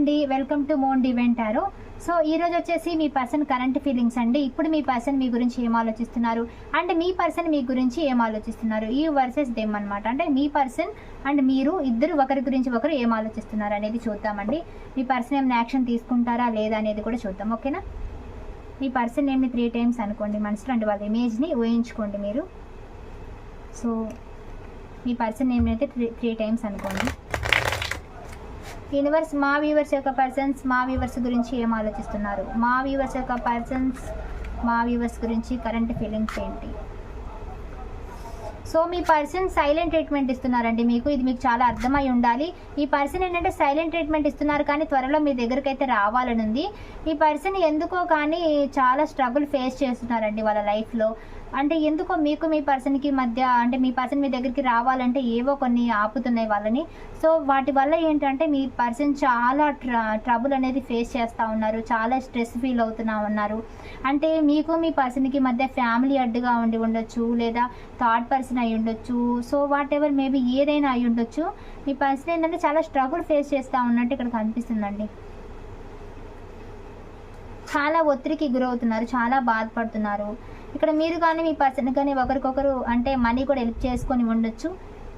అండి. Welcome to మోన్ డివెంట్ ఆరో సో ఈ రోజు వచ్చేసి మీ పర్సన్ కరెంట్ ఫీలింగ్స్ అండి. ఇప్పుడు మీ పర్సన్ మీ గురించి ఏం ఆలోచిస్తున్నారు? అండ్ మీ పర్సన్ మీ గురించి ఏం ఆలోచిస్తున్నారు? ఈ వర్సెస్ దెమ్ అనమాట అంటే మీ పర్సన్ అండ్ మీరు ఇద్దరు ఒకరి గురించి ఒకరు ఏం ఆలోచిస్తున్నారు అనేది చూద్దామండి. మీ పర్సన్ ఏమైనా యాక్షన్ తీసుకుంటారా లేదా అనేది కూడా చూద్దాం. ఓకేనా మీ పర్సన్ నేమ్ని త్రీ టైమ్స్ అనుకోండి. మనసులో అంటే వాళ్ళ ఇమేజ్ని ఊహించుకోండి మీరు. సో మీ పర్సన్ ఏమైతే అయితే త్రీ త్రీ టైమ్స్ అనుకోండి. యూనివర్స్ మా వ్యూవర్స్ యొక్క పర్సన్స్ మా వ్యూవర్స్ గురించి ఏం ఆలోచిస్తున్నారు? మా వ్యూవర్స్ యొక్క పర్సన్స్ మా వ్యూవర్స్ గురించి కరెంట్ ఫీలింగ్స్ ఏంటి? సో మీ పర్సన్ సైలెంట్ ట్రీట్మెంట్ ఇస్తున్నారండి మీకు. ఇది మీకు చాలా అర్థమై ఉండాలి. ఈ పర్సన్ ఏంటంటే సైలెంట్ ట్రీట్మెంట్ ఇస్తున్నారు కానీ త్వరలో మీ దగ్గరికి అయితే రావాలని ఉంది ఈ పర్సన్ ఎందుకో కానీ చాలా స్ట్రగుల్ ఫేస్ చేస్తున్నారండి వాళ్ళ లైఫ్లో. అంటే ఎందుకో మీకు మీ పర్సన్కి మధ్య అంటే మీ పర్సన్ మీ దగ్గరికి రావాలంటే ఏవో కొన్ని ఆపుతున్నాయి వాళ్ళని. సో వాటి వల్ల ఏంటంటే మీ పర్సన్ చాలా ట్రబుల్ అనేది ఫేస్ చేస్తూ ఉన్నారు. చాలా స్ట్రెస్ ఫీల్ అవుతున్నా ఉన్నారు. అంటే మీకు మీ పర్సన్కి మధ్య ఫ్యామిలీ అడ్డుగా ఉండి ఉండొచ్చు లేదా థర్డ్ పర్సన్ అయి ఉండొచ్చు. సో వాట్ ఎవర్ మేబీ ఏదైనా అయి ఉండొచ్చు. మీ పర్సన్ ఏంటంటే చాలా స్ట్రగుల్ ఫేస్ చేస్తూ ఉన్నట్టు ఇక్కడ కనిపిస్తుందండి. చాలా ఒత్తిడికి గురవుతున్నారు. చాలా బాధపడుతున్నారు. ఇక్కడ మీరు కానీ మీ పర్సన్ కానీ ఒకరికొకరు అంటే మనీ కూడా హెల్ప్ చేసుకొని ఉండొచ్చు.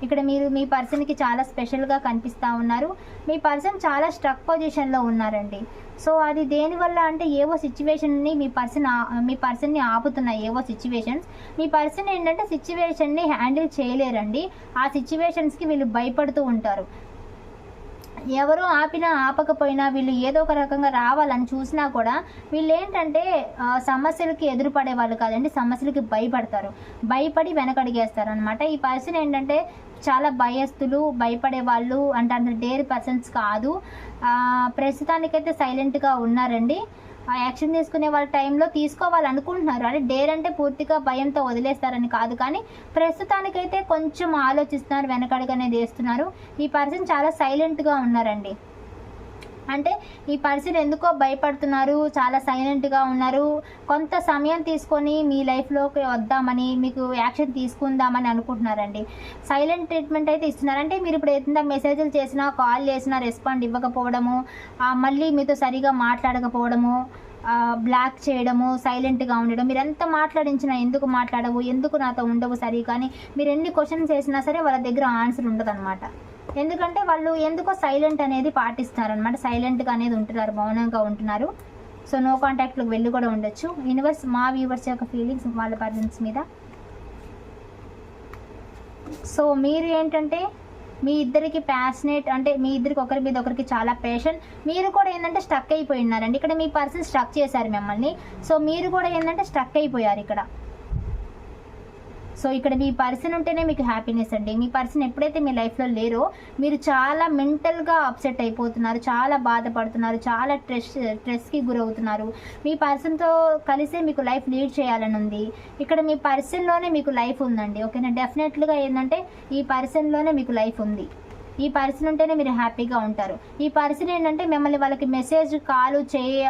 ఇక్కడ మీరు మీ పర్సన్కి చాలా స్పెషల్గా కనిపిస్తూ ఉన్నారు. మీ పర్సన్ చాలా స్ట్రక్ పొజిషన్లో ఉన్నారండి. సో అది దేనివల్ల అంటే ఏవో సిచ్యువేషన్ని మీ పర్సన్ మీ పర్సన్ని ఆపుతున్నాయి ఏవో సిచ్యువేషన్స్ మీ పర్సన్ ఏంటంటే సిచ్యువేషన్ని హ్యాండిల్ చేయలేరండి. ఆ సిచ్యువేషన్స్కి వీళ్ళు భయపడుతూ ఉంటారు. ఎవరు ఆపినా ఆపకపోయినా వీళ్ళు ఏదో ఒక రకంగా రావాలని చూసినా కూడా వీళ్ళు ఏంటంటే సమస్యలకి ఎదురుపడే వాళ్ళు కాదండి సమస్యలకి భయపడతారు. భయపడి వెనకడిగేస్తారు అనమాట ఈ పర్సన్ ఏంటంటే చాలా భయస్తులు భయపడే వాళ్ళు అంటే అంత డేర్ పర్సన్స్ కాదు. ప్రస్తుతానికైతే సైలెంట్గా ఉన్నారండి. ఆ యాక్షన్ తీసుకునే వాళ్ళ టైంలో తీసుకోవాలనుకుంటున్నారు. అంటే డేర్ అంటే పూర్తిగా భయంతో వదిలేస్తారని కాదు. కానీ ప్రస్తుతానికైతే కొంచెం ఆలోచిస్తున్నారు వెనకడుగనేది వేస్తున్నారు. ఈ పర్సన్ చాలా సైలెంట్గా ఉన్నారండి. అంటే ఈ పర్సన్ ఎందుకో భయపడుతున్నారు చాలా సైలెంట్గా ఉన్నారు. కొంత సమయం తీసుకొని మీ లైఫ్లోకి వద్దామని మీకు యాక్షన్ తీసుకుందామని అనుకుంటున్నారండి. సైలెంట్ ట్రీట్మెంట్ అయితే ఇస్తున్నారు. అంటే మీరు ఇప్పుడు ఎంత మెసేజ్లు చేసినా కాల్ చేసినా రెస్పాండ్ ఇవ్వకపోవడము మళ్ళీ మీతో సరిగా మాట్లాడకపోవడము బ్లాక్ చేయడము సైలెంట్గా ఉండడం. మీరు ఎంత మాట్లాడించినా ఎందుకు మాట్లాడవు ఎందుకు నాతో ఉండవు సరి కానీ మీరు ఎన్ని క్వశ్చన్స్ చేసినా సరే వాళ్ళ దగ్గర ఆన్సర్ ఉండదు ఎందుకంటే వాళ్ళు ఎందుకో సైలెంట్ అనేది పాటిస్తారు అనమాట సైలెంట్గా అనేది ఉంటున్నారు మౌనంగా ఉంటున్నారు. సో నో కాంటాక్ట్లోకి వెళ్ళి కూడా ఉండొచ్చు. యూనివర్స్ మా వ్యూవర్స్ యొక్క ఫీలింగ్స్ వాళ్ళ పర్సన్స్ మీద. సో మీరు ఏంటంటే మీ ఇద్దరికి ప్యాషనేట్ అంటే మీ ఇద్దరికి ఒకరి మీద ఒకరికి చాలా పేషన్ మీరు కూడా ఏంటంటే స్ట్రక్ అయిపోయి ఉన్నారండి. ఇక్కడ మీ పర్సన్ స్ట్రక్ చేశారు మిమ్మల్ని. సో మీరు కూడా ఏంటంటే స్ట్రక్ అయిపోయారు ఇక్కడ. సో ఇక్కడ మీ పర్సన్ ఉంటేనే మీకు హ్యాపీనెస్ అండి. మీ పర్సన్ ఎప్పుడైతే మీ లైఫ్లో లేరో మీరు చాలా మెంటల్గా అప్సెట్ అయిపోతున్నారు చాలా బాధపడుతున్నారు చాలా స్ట్రెస్ స్ట్రెస్కి గురవుతున్నారు. మీ పర్సన్తో కలిసే మీకు లైఫ్ లీడ్ చేయాలని ఉంది. ఇక్కడ మీ పర్సన్లోనే మీకు లైఫ్ ఉందండి. ఓకేనా డెఫినెట్లుగా ఏంటంటే ఈ పర్సన్లోనే మీకు లైఫ్ ఉంది. ఈ పర్సన్ ఉంటేనే మీరు హ్యాపీగా ఉంటారు. ఈ పర్సన్ ఏంటంటే మిమ్మల్ని వాళ్ళకి మెసేజ్ కాల్ చేయ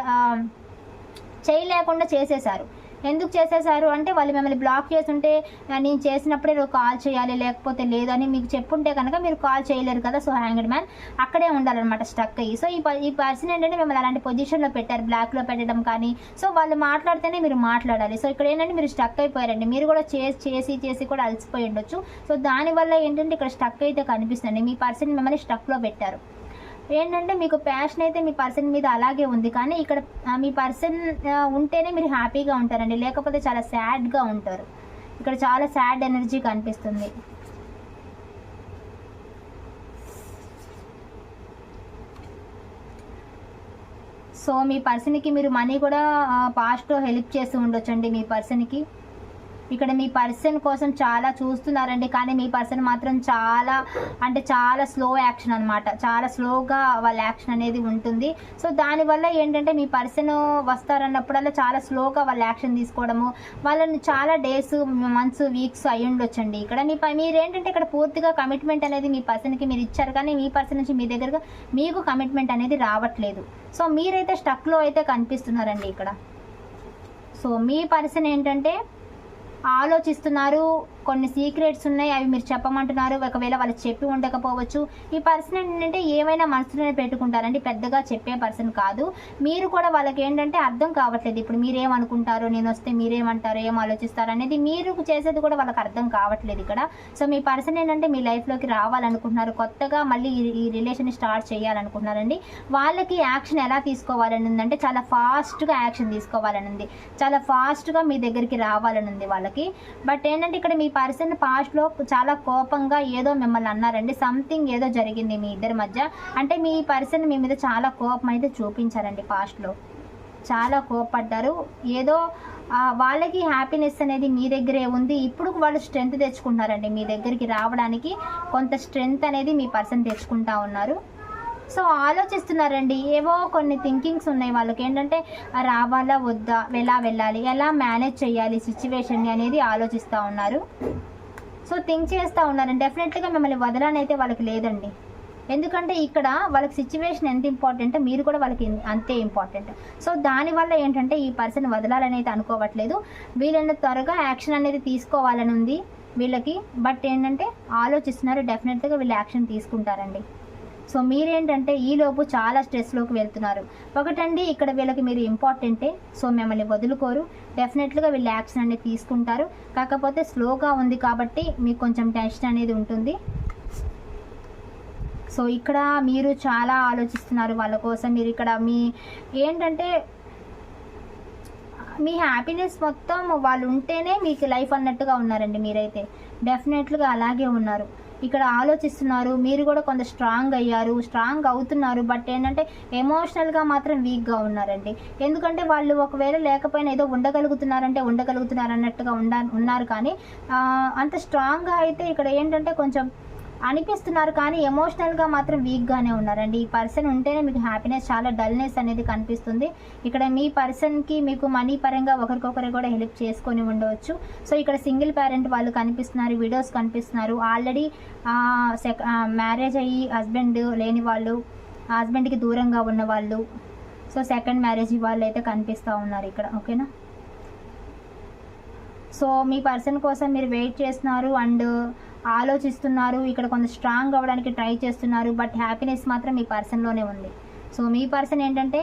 చేయలేకుండా చేసేశారు ఎందుకు చేసేసారు అంటే వాళ్ళు మిమ్మల్ని బ్లాక్ చేస్తుంటే నేను చేసినప్పుడే నువ్వు కాల్ చేయాలి లేకపోతే లేదని మీకు చెప్పుంటే కనుక మీరు కాల్ చేయలేరు కదా సో హ్యాంగ్డ్ మ్యాన్. అక్కడే ఉండాలన్నమాట స్టక్ అయ్యి. సో ఈ ప- ఈ పర్సన్ ఏంటంటే మిమ్మల్ని అలాంటి పొజిషన్లో పెట్టారు బ్లాక్లో పెట్టడం కానీ. సో వాళ్ళు మాట్లాడితేనే మీరు మాట్లాడాలి. సో ఇక్కడ ఏంటంటే మీరు స్టక్ అయిపోయారండి. మీరు కూడా చేసి చేసి చేసి కూడా అలసిపోయి ఉండొచ్చు. సో దానివల్ల ఏంటంటే ఇక్కడ స్టక్ అయితే కనిపిస్తుంది మీ పర్సన్ మిమ్మల్ని స్టక్లో పెట్టారు. ఏంటంటే మీకు ప్యాషన్ అయితే మీ పర్సన్ మీద అలాగే ఉంది. కానీ ఇక్కడ మీ పర్సన్ ఉంటేనే మీరు హ్యాపీగా ఉంటారండి. లేకపోతే చాలా సాడ్గా ఉంటారు. ఇక్కడ చాలా సాడ్ ఎనర్జీ కనిపిస్తుంది. సో మీ పర్సన్కి మీరు మనీ కూడా పాస్ట్లో హెల్ప్ చేస్తూ ఉండొచ్చండి మీ పర్సన్కి ఇక్కడ మీ పర్సన్ కోసం చాలా చూస్తున్నారండి కానీ మీ పర్సన్ మాత్రం చాలా అంటే చాలా స్లో యాక్షన్ అనమాట చాలా స్లోగా వాళ్ళ యాక్షన్ అనేది ఉంటుంది. సో దానివల్ల ఏంటంటే మీ పర్సన్ వస్తారన్నప్పుడల్లా చాలా స్లోగా వాళ్ళ యాక్షన్ తీసుకోవడము వాళ్ళని చాలా డేస్ మంత్స్ వీక్స్ అయి ఉండొచ్చండి. ఇక్కడ మీ ప- మీరేంటంటే ఇక్కడ పూర్తిగా కమిట్మెంట్ అనేది మీ పర్సన్కి మీరు ఇచ్చారు కానీ మీ పర్సన్ నుంచి మీ దగ్గర మీకు కమిట్మెంట్ అనేది రావట్లేదు. సో మీరైతే స్టక్లో అయితే కనిపిస్తున్నారండి ఇక్కడ. సో మీ పర్సన్ ఏంటంటే ఆలోచిస్తున్నారు. కొన్ని సీక్రెట్స్ ఉన్నాయి అవి మీరు చెప్పమంటున్నారు. ఒకవేళ వాళ్ళు చెప్పి ఉండకపోవచ్చు. ఈ పర్సన్ ఏంటంటే ఏమైనా మనసులోనే పెట్టుకుంటారండి. పెద్దగా చెప్పే పర్సన్ కాదు. మీరు కూడా వాళ్ళకి ఏంటంటే అర్థం కావట్లేదు. ఇప్పుడు మీరేమనుకుంటారో నేను వస్తే మీరేమంటారు ఏం ఆలోచిస్తారు అనేది మీరు చేసేది కూడా వాళ్ళకి అర్థం కావట్లేదు ఇక్కడ. సో మీ పర్సన్ ఏంటంటే మీ లైఫ్లోకి రావాలనుకుంటున్నారు. కొత్తగా మళ్ళీ ఈ రిలేషన్ స్టార్ట్ చేయాలనుకుంటున్నారండి. వాళ్ళకి యాక్షన్ ఎలా తీసుకోవాలని ఉందంటే చాలా ఫాస్ట్గా యాక్షన్ తీసుకోవాలని ఉంది. చాలా ఫాస్ట్గా మీ దగ్గరికి రావాలని ఉంది వాళ్ళకి. బట్ ఏంటంటే ఇక్కడ మీ పర్సన్ పాస్ట్లో చాలా కోపంగా ఏదో మిమ్మల్ని అన్నారండి. సంథింగ్ ఏదో జరిగింది మీ ఇద్దరి మధ్య. అంటే మీ పర్సన్ మీ మీద చాలా కోపం అయితే చూపించారండి పాస్ట్లో. చాలా కోపడ్డారు. ఏదో వాళ్ళకి హ్యాపీనెస్ అనేది మీ దగ్గరే ఉంది. ఇప్పుడు వాళ్ళు స్ట్రెంగ్త్ తెచ్చుకుంటున్నారండి మీ దగ్గరికి రావడానికి. కొంత స్ట్రెంగ్త్ అనేది మీ పర్సన్ తెచ్చుకుంటా ఉన్నారు. సో ఆలోచిస్తున్నారండి. ఏవో కొన్ని థింకింగ్స్ ఉన్నాయి వాళ్ళకి. ఏంటంటే రావాలా వద్దా ఎలా వెళ్ళాలి ఎలా మేనేజ్ చేయాలి సిచ్యువేషన్ని అనేది ఆలోచిస్తూ ఉన్నారు. సో థింక్ చేస్తూ ఉన్నారు డెఫినెట్గా మిమ్మల్ని వదలని అయితే వాళ్ళకి లేదండి. ఎందుకంటే ఇక్కడ వాళ్ళకి సిచ్యువేషన్ ఎంత ఇంపార్టెంట్ మీరు కూడా వాళ్ళకి అంతే ఇంపార్టెంట్. సో దానివల్ల ఏంటంటే ఈ పర్సన్ వదలాలని అయితే అనుకోవట్లేదు. వీళ్ళని త్వరగా యాక్షన్ అనేది తీసుకోవాలని ఉంది వీళ్ళకి. బట్ ఏంటంటే ఆలోచిస్తున్నారు. డెఫినెట్గా వీళ్ళు యాక్షన్ తీసుకుంటారండి. సో మీరేంటంటే ఈలోపు చాలా స్ట్రెస్లోకి వెళ్తున్నారు. ఒకటండి ఇక్కడ వీళ్ళకి మీరు ఇంపార్టెంటే సో మిమ్మల్ని వదులుకోరు. డెఫినెట్గా వీళ్ళు యాక్షన్ అనేది తీసుకుంటారు. కాకపోతే స్లోగా ఉంది కాబట్టి మీకు కొంచెం టెన్షన్ అనేది ఉంటుంది. సో ఇక్కడ మీరు చాలా ఆలోచిస్తున్నారు వాళ్ళ కోసం. మీరు ఇక్కడ మీ ఏంటంటే మీ హ్యాపీనెస్ మొత్తం వాళ్ళు ఉంటేనే మీకు లైఫ్ అన్నట్టుగా ఉన్నారండి మీరైతే. డెఫినెట్లుగా అలాగే ఉన్నారు. ఇక్కడ ఆలోచిస్తున్నారు. మీరు కూడా కొంత స్ట్రాంగ్ అయ్యారు. స్ట్రాంగ్ అవుతున్నారు. బట్ ఏంటంటే ఎమోషనల్గా మాత్రం వీక్గా ఉన్నారండి. ఎందుకంటే వాళ్ళు ఒకవేళ లేకపోయినా ఏదో ఉండగలుగుతున్నారంటే ఉండగలుగుతున్నారు అన్నట్టుగా ఉండ ఉన్నారు. కానీ అంత స్ట్రాంగ్గా అయితే ఇక్కడ ఏంటంటే కొంచెం అనిపిస్తున్నారు కానీ ఎమోషనల్గా మాత్రం వీక్గానే ఉన్నారండి. ఈ పర్సన్ ఉంటేనే మీకు హ్యాపీనెస్ చాలా డల్నెస్ అనేది కనిపిస్తుంది. ఇక్కడ మీ పర్సన్కి మీకు మనీ పరంగా ఒకరికొకరు కూడా హెల్ప్ చేసుకొని ఉండవచ్చు. సో ఇక్కడ సింగిల్ పేరెంట్ వాళ్ళు కనిపిస్తున్నారు వీడియోస్ కనిపిస్తున్నారు. ఆల్రెడీ సెక్ మ్యారేజ్ అయ్యి హస్బెండ్ లేని వాళ్ళు హస్బెండ్కి దూరంగా ఉన్న వాళ్ళు. సో సెకండ్ మ్యారేజ్ వాళ్ళు అయితే కనిపిస్తూ ఉన్నారు ఇక్కడ ఓకేనా సో మీ పర్సన్ కోసం మీరు వెయిట్ చేస్తున్నారు అండ్ ఆలోచిస్తున్నారు ఇక్కడ కొంత స్ట్రాంగ్ అవ్వడానికి ట్రై చేస్తున్నారు బట్ హ్యాపీనెస్ మాత్రం మీ పర్సన్లోనే ఉంది. సో మీ పర్సన్ ఏంటంటే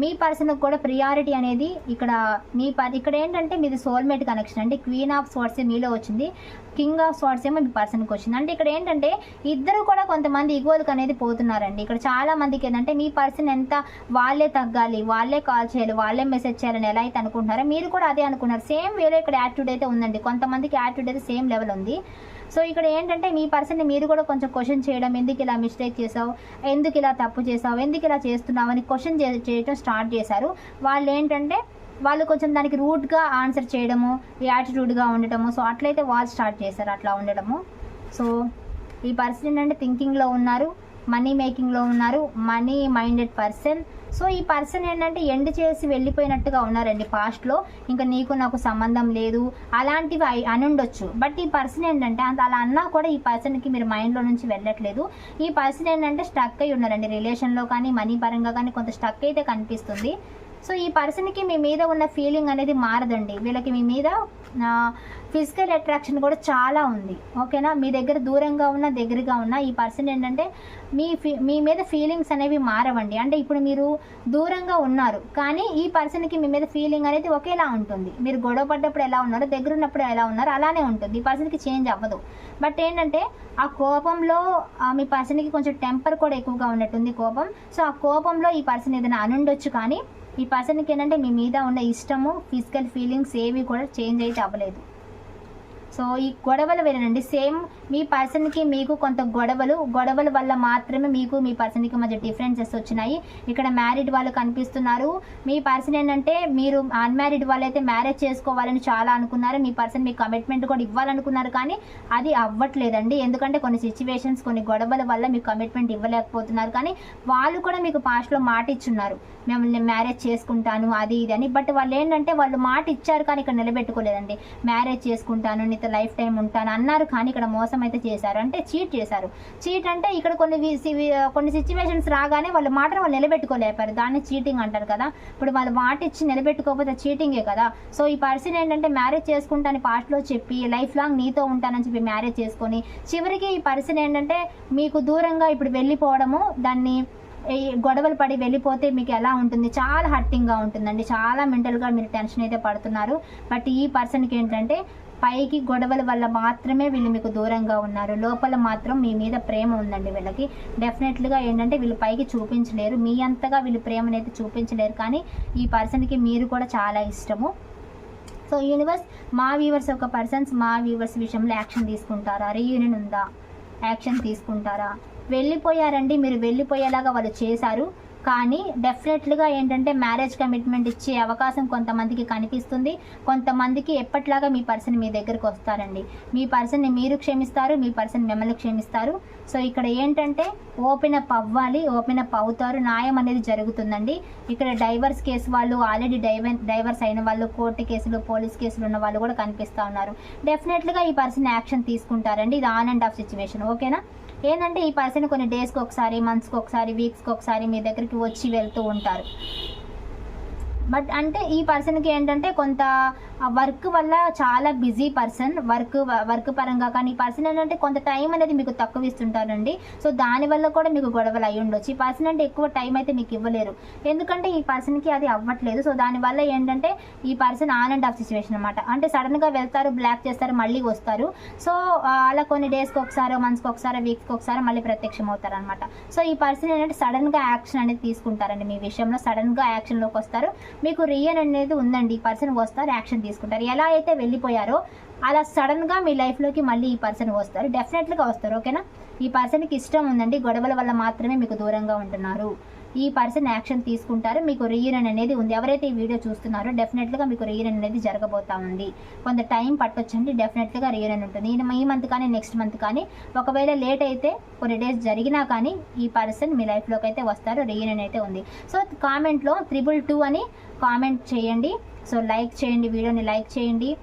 మీ పర్సన్కి కూడా ప్రియారిటీ అనేది ఇక్కడ మీ ప ఇక్కడ ఏంటంటే మీది సోల్మేట్ కనెక్షన్ అంటే క్వీన్ ఆఫ్ స్వాట్స్ మీలో వచ్చింది. కింగ్ ఆఫ్ స్వాట్స్ ఏమో మీ పర్సన్కి వచ్చింది. అంటే ఇక్కడ ఏంటంటే ఇద్దరు కూడా కొంతమంది ఈగోలకు అనేది పోతున్నారండి. ఇక్కడ చాలా మందికి ఏంటంటే మీ పర్సన్ ఎంత వాళ్ళే తగ్గాలి వాళ్ళే కాల్ చేయాలి వాళ్ళే మెసేజ్ చేయాలని ఎలా అయితే అనుకుంటున్నారో మీరు కూడా అదే అనుకున్నారు. సేమ్ వేరే ఇక్కడ యాటిట్యూడ్ అయితే ఉందండి. కొంతమందికి యాటిట్యూడ్ అయితే సేమ్ లెవెల్ ఉంది. సో ఇక్కడ ఏంటంటే మీ పర్సన్ని మీరు కూడా కొంచెం క్వశ్చన్ చేయడం ఎందుకు ఇలా మిస్టేక్ చేసావు ఎందుకు ఇలా తప్పు చేసావు ఎందుకు ఇలా చేస్తున్నావు అని క్వశ్చన్ చేయడం స్టార్ట్ చేశారు. వాళ్ళు ఏంటంటే వాళ్ళు కొంచెం దానికి రూట్గా ఆన్సర్ చేయడము యాటిట్యూడ్గా ఉండటము. సో అట్లయితే వాళ్ళు స్టార్ట్ చేశారు అట్లా ఉండడము సో ఈ పర్సన్ ఏంటంటే థింకింగ్లో ఉన్నారు మనీ మేకింగ్లో ఉన్నారు మనీ మైండెడ్ పర్సన్. సో ఈ పర్సన్ ఏంటంటే ఎండ్ చేసి వెళ్ళిపోయినట్టుగా ఉన్నారండి పాస్ట్లో. ఇంకా నీకు నాకు సంబంధం లేదు అలాంటివి అని ఉండొచ్చు బట్ ఈ పర్సన్ ఏంటంటే అంత అలా అన్నా కూడా ఈ పర్సన్కి మీరు మైండ్లో నుంచి వెళ్ళట్లేదు. ఈ పర్సన్ ఏంటంటే స్టక్ అయి ఉన్నారండి రిలేషన్లో కానీ మనీ పరంగా కానీ కొంత స్టక్ అయితే కనిపిస్తుంది. సో ఈ పర్సన్కి మీ మీద ఉన్న ఫీలింగ్ అనేది మారదండి. వీళ్ళకి మీ మీద ఫిజికల్ అట్రాక్షన్ కూడా చాలా ఉంది. ఓకేనా? మీ దగ్గర దూరంగా ఉన్న దగ్గరగా ఉన్న ఈ పర్సన్ ఏంటంటే మీ ఫీ మీ మీద ఫీలింగ్స్ అనేవి మారవండి. అంటే ఇప్పుడు మీరు దూరంగా ఉన్నారు కానీ ఈ పర్సన్కి మీ మీద ఫీలింగ్ అనేది ఒకేలా ఉంటుంది. మీరు గొడవ పడ్డప్పుడు ఎలా ఉన్నారో దగ్గర ఉన్నప్పుడు ఎలా ఉన్నారో అలానే ఉంటుంది. ఈ పర్సన్కి చేంజ్ అవ్వదు. బట్ ఏంటంటే ఆ కోపంలో మీ పర్సన్కి కొంచెం టెంపర్ కూడా ఎక్కువగా ఉన్నట్టుంది కోపం. సో ఆ కోపంలో ఈ పర్సన్ ఏదైనా అనుండొచ్చు కానీ ఈ పర్సన్కి ఏంటంటే మీ మీద ఉన్న ఇష్టము ఫిజికల్ ఫీలింగ్స్ ఏవి కూడా చేంజ్ అయితే అవ్వలేదు. సో ఈ గొడవలు వేరేనండి సేమ్ మీ పర్సన్కి మీకు కొంత గొడవలు గొడవల వల్ల మాత్రమే మీకు మీ పర్సన్కి మధ్య డిఫరెన్సెస్ వచ్చినాయి. ఇక్కడ మ్యారీడ్ వాళ్ళు కనిపిస్తున్నారు. మీ పర్సన్ ఏంటంటే మీరు అన్మ్యారీడ్ వాళ్ళైతే మ్యారేజ్ చేసుకోవాలని చాలా అనుకున్నారు. మీ పర్సన్ మీ కమిట్మెంట్ కూడా ఇవ్వాలనుకున్నారు కానీ అది అవ్వట్లేదండి. ఎందుకంటే కొన్ని సిచ్యువేషన్స్ కొన్ని గొడవల వల్ల మీకు కమిట్మెంట్ ఇవ్వలేకపోతున్నారు. కానీ వాళ్ళు కూడా మీకు పాస్ట్లో మాట ఇచ్చున్నారు మిమ్మల్ని మ్యారేజ్ చేసుకుంటాను అది ఇది అని. బట్ వాళ్ళు ఏంటంటే వాళ్ళు మాట ఇచ్చారు కానీ ఇక్కడ నిలబెట్టుకోలేదండి. మ్యారేజ్ చేసుకుంటాను నీతో లైఫ్ టైం ఉంటాను అన్నారు కానీ ఇక్కడ మోసం మోసం అయితే చేశారు. అంటే చీట్ చేశారు. చీట్ అంటే ఇక్కడ కొన్ని కొన్ని సిచ్యువేషన్స్ రాగానే వాళ్ళ మాటను వాళ్ళు నిలబెట్టుకోలేపారు దాన్ని చీటింగ్ అంటారు కదా. ఇప్పుడు వాళ్ళు మాట ఇచ్చి నిలబెట్టుకోకపోతే చీటింగే కదా. సో ఈ పర్సన్ ఏంటంటే మ్యారేజ్ చేసుకుంటాను పాస్ట్లో చెప్పి లైఫ్ లాంగ్ నీతో ఉంటానని చెప్పి మ్యారేజ్ చేసుకొని చివరికి ఈ పర్సన్ ఏంటంటే మీకు దూరంగా ఇప్పుడు వెళ్ళిపోవడము దాన్ని గొడవలు పడి వెళ్ళిపోతే మీకు ఎలా ఉంటుంది? చాలా హర్టింగ్గా ఉంటుందండి. చాలా మెంటల్గా మీరు టెన్షన్ అయితే పడుతున్నారు. బట్ ఈ పర్సన్కి ఏంటంటే పైకి గొడవల వల్ల మాత్రమే వీళ్ళు మీకు దూరంగా ఉన్నారు. లోపల మాత్రం మీ మీద ప్రేమ ఉందండి వీళ్ళకి. డెఫినెట్లీగా ఏంటంటే వీళ్ళు పైకి చూపించలేరు. మీ అంతగా వీళ్ళు ప్రేమనైతే చూపించలేరు. కానీ ఈ పర్సన్కి మీరు కూడా చాలా ఇష్టము. సో యూనివర్స్ మా వ్యూవర్స్ ఒక పర్సన్స్ మా వ్యూవర్స్ విషయంలో యాక్షన్ తీసుకుంటారా? రీయూనియన్ ఉందా? యాక్షన్ తీసుకుంటారా? వెళ్ళిపోయారండి. మీరు వెళ్ళిపోయేలాగా వాళ్ళు చేశారు. కానీ డెఫినెట్లుగా ఏంటంటే మ్యారేజ్ కమిట్మెంట్ ఇచ్చే అవకాశం కొంతమందికి కనిపిస్తుంది. కొంతమందికి ఎప్పట్లాగా మీ పర్సన్ మీ దగ్గరకు వస్తారండి. మీ పర్సన్ని మీరు క్షమిస్తారు మీ పర్సన్ మిమ్మల్ని క్షమిస్తారు. సో ఇక్కడ ఏంటంటే ఓపెన్ అప్ అవ్వాలి ఓపెన్ అప్ అవుతారు. న్యాయం అనేది జరుగుతుందండి. ఇక్కడ డైవర్స్ కేసు వాళ్ళు ఆల్రెడీ డైవర్ డైవర్స్ అయిన వాళ్ళు కోర్టు కేసులు పోలీస్ కేసులు ఉన్న వాళ్ళు కూడా కనిపిస్తూ ఉన్నారు. డెఫినెట్లుగా ఈ పర్సన్ యాక్షన్ తీసుకుంటారండి. ఇది ఆన్ అండ్ ఆఫ్ సిచ్యువేషన్. ఓకేనా? ఏంటంటే ఈ పర్సన్ కొన్ని డేస్కి ఒకసారి మంత్స్కి ఒకసారి వీక్స్కి ఒకసారి మీ దగ్గరికి వచ్చి వెళ్తూ ఉంటారు. బట్ అంటే ఈ పర్సన్కి ఏంటంటే కొంత వర్క్ వల్ల చాలా బిజీ పర్సన్ వర్క్ వర్క్ పరంగా. కానీ ఈ పర్సన్ ఏంటంటే కొంత టైం అనేది మీకు తక్కువ ఇస్తుంటారండి. సో దానివల్ల కూడా మీకు గొడవలు అయి ఉండొచ్చు. ఈ పర్సన్ అంటే ఎక్కువ టైం అయితే మీకు ఇవ్వలేరు. ఎందుకంటే ఈ పర్సన్కి అది అవ్వట్లేదు. సో దానివల్ల ఏంటంటే ఈ person on and off situation అనమాట అంటే సడన్గా వెళ్తారు బ్లాక్ చేస్తారు మళ్ళీ వస్తారు. సో అలా కొన్ని డేస్కి ఒకసారి మంత్స్కి ఒకసారి వీక్స్కి ఒకసారి మళ్ళీ ప్రత్యక్షం అవుతారు అనమాట సో ఈ పర్సన్ ఏంటంటే సడన్గా యాక్షన్ అనేది తీసుకుంటారండి మీ విషయంలో. సడన్గా యాక్షన్లోకి వస్తారు. మీకు రియన్ అనేది ఉందండి. ఈ పర్సన్ వస్తారు యాక్షన్ తీసుకుంటారు. ఎలా అయితే వెళ్ళిపోయారో అలా సడన్గా మీ లైఫ్లోకి మళ్ళీ ఈ పర్సన్ వస్తారు. డెఫినెట్గా వస్తారు ఓకేనా ఈ పర్సన్కి ఇష్టం ఉందండి. గొడవల వల్ల మాత్రమే మీకు దూరంగా ఉంటున్నారు. ఈ పర్సన్ యాక్షన్ తీసుకుంటారు. మీకు రీయూనియన్ అనేది ఉంది. ఎవరైతే ఈ వీడియో చూస్తున్నారో డెఫినెట్గా మీకు రీయూనియన్ అనేది జరగబోతా ఉంది. కొంత టైం పట్టొచ్చండి. డెఫినెట్గా రీయూనియన్ ఉంటుంది. ఈ- ఈ మంత్ కానీ నెక్స్ట్ మంత్ కానీ ఒకవేళ లేట్ అయితే కొన్ని డేస్ జరిగినా కానీ ఈ పర్సన్ మీ లైఫ్లోకి అయితే వస్తారు. రీయూనియన్ అయితే ఉంది. సో కామెంట్లో త్రిబుల్ టూ అని కామెంట్ చేయండి. సో లైక్ చేయండి. వీడియోని లైక్ చేయండి.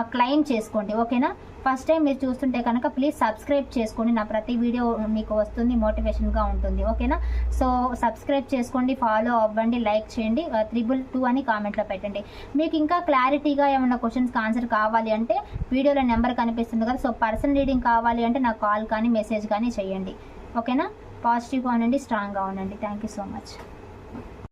క్లెయిమ్ చేసుకోండి. ఓకేనా? ఫస్ట్ టైం మీరు చూస్తుంటే కనుక ప్లీజ్ సబ్స్క్రైబ్ చేసుకోండి. నా ప్రతి వీడియో మీకు వస్తుంది మోటివేషన్గా ఉంటుంది. ఓకేనా సో సబ్స్క్రైబ్ చేసుకోండి ఫాలో అవ్వండి లైక్ చేయండి. త్రిబుల్ టూ అని కామెంట్లో పెట్టండి. మీకు ఇంకా క్లారిటీగా ఏమైనా క్వశ్చన్స్కి ఆన్సర్ కావాలి అంటే వీడియోలో నెంబర్ కనిపిస్తుంది కదా సో పర్సన్ రీడింగ్ కావాలి అంటే నాకు కాల్ కానీ మెసేజ్ కానీ చేయండి. ఓకేనా పాజిటివ్గా ఉండండి స్ట్రాంగ్గా ఉండండి. Thank you so much